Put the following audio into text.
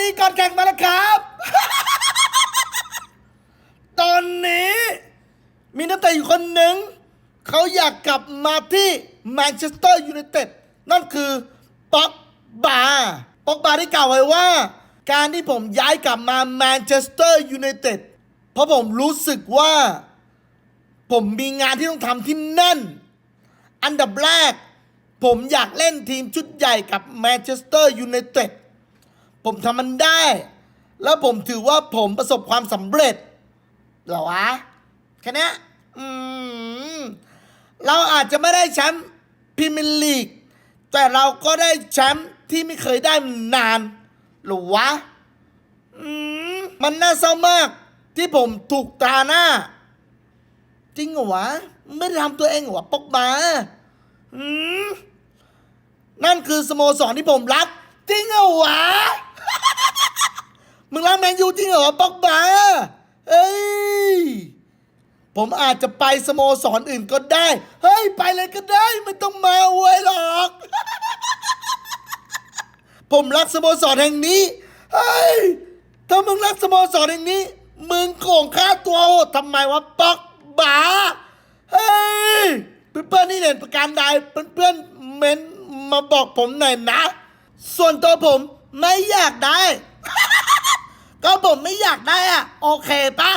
ดีก่อนแข่งมาแล้วครับ ตอนนี้มีนักเตะอยู่คนหนึ่ง เขาอยากกลับมาที่แมนเชสเตอร์ยูไนเต็ดนั่นคือป็อกบาป็อกบาได้กล่าวไว้ว่า การที่ผมย้ายกลับมาแมนเชสเตอร์ยูไนเต็ดเพราะผมรู้สึกว่า ผมมีงานที่ต้องทำที่แน่น อันดับแรก ผมอยากเล่นทีมชุดใหญ่กับแมนเชสเตอร์ยูไนเต็ด ผมทำมันได้ แล้วผมถือว่าผมประสบความสำเร็จเหรอวะแค่นี้อืมเราอาจจะไม่ได้แชมป์พรีเมียร์ลีก แต่เราก็ได้แชมป์ที่ไม่เคยได้นานหรอวะอืมมันน่าเศร้ามาก ที่ผมถูกตาหน้า จริงเหรอวะ ไม่ได้ทำตัวเองเหรอวะปอกมาอืมนั่นคือสโมสรที่ผมรัก จริงเหรอวะ มึงรักแมนยูจริงเหรอปอกมาเอ้ย ผมอาจจะไปสโมสรอื่นก็ได้ เฮ้ย ไปเลยก็ได้ ไม่ต้องมาอวยหรอก ผมรักสโมสรแห่งนี้ เฮ้ย ถ้ามึงรักสโมสรแห่งนี้ มึงโกงค่าตัวโหดทำไมวะปอกบาเฮ้ย เพื่อนๆนี่เห็นประการใดเพื่อนๆเม้นมาบอกผมหน่อยนะ ส่วนตัวผมไม่อยากได้ ก็ผมไม่อยากได้อะโอเคปะ